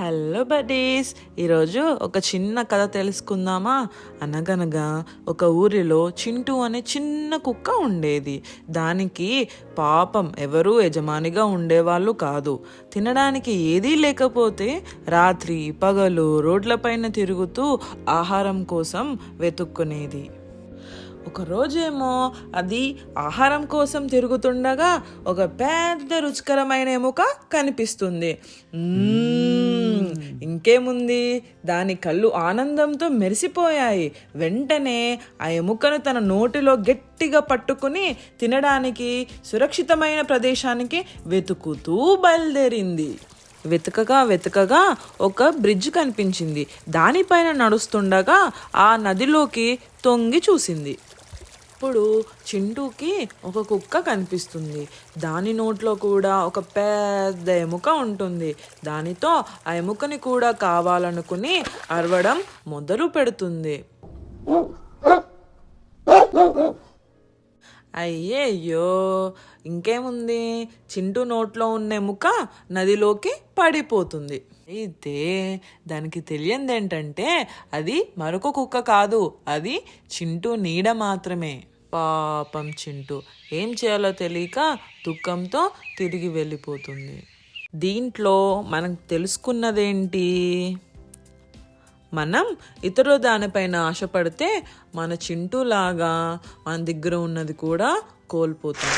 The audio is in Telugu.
హలో బడీస్ ఈరోజు ఒక చిన్న కథ తెలుసుకుందామా? అనగనగా ఒక ఊరిలో చింటూ అనే చిన్న కుక్క ఉండేది. దానికి పాపం ఎవరూ యజమానిగా ఉండేవాళ్ళు కాదు. తినడానికి ఏదీ లేకపోతే రాత్రి పగలు రోడ్లపైన తిరుగుతూ ఆహారం కోసం వెతుక్కునేది. ఒకరోజేమో అది ఆహారం కోసం తిరుగుతుండగా ఒక పెద్ద రుచికరమైన ఎముక కనిపిస్తుంది. ఇంకేముంది? దాని కళ్ళు ఆనందంతో మెరిసిపోయాయి. వెంటనే ఆ ఎముకను తన నోటిలో గట్టిగా పట్టుకుని తినడానికి సురక్షితమైన ప్రదేశానికి వెతుకుతూ బయలుదేరింది. వెతకగా వెతకగా ఒక బ్రిడ్జ్ కనిపించింది. దానిపైన నడుస్తుండగా ఆ నదిలోకి తొంగి చూసింది. ఇప్పుడు చింటూకి ఒక కుక్క కనిపిస్తుంది. దాని నోట్లో కూడా ఒక పెద్ద ఎముక ఉంటుంది. దానితో ఆ ఎముకని కూడా కావాలనుకుని అరవడం మొదలు పెడుతుంది అయ్యయ్యో ఇంకేముంది? చింటూ నోట్లో ఉన్న ఎముక నదిలోకి పడిపోతుంది. అయితే దానికి తెలియంది ఏంటంటే అది మరొక కుక్క కాదు అది చింటూ నీడ మాత్రమే. పాపం చింటూ. ఏం చేయాలో తెలియక దుఃఖంతో తిరిగి వెళ్ళిపోతుంది. దీంట్లో మనం తెలుసుకున్నదేంటి? మనం ఇతరుల దానిపైన ఆశపడితే మన చింటూలాగా మన దగ్గర ఉన్నది కూడా కోల్పోతాం.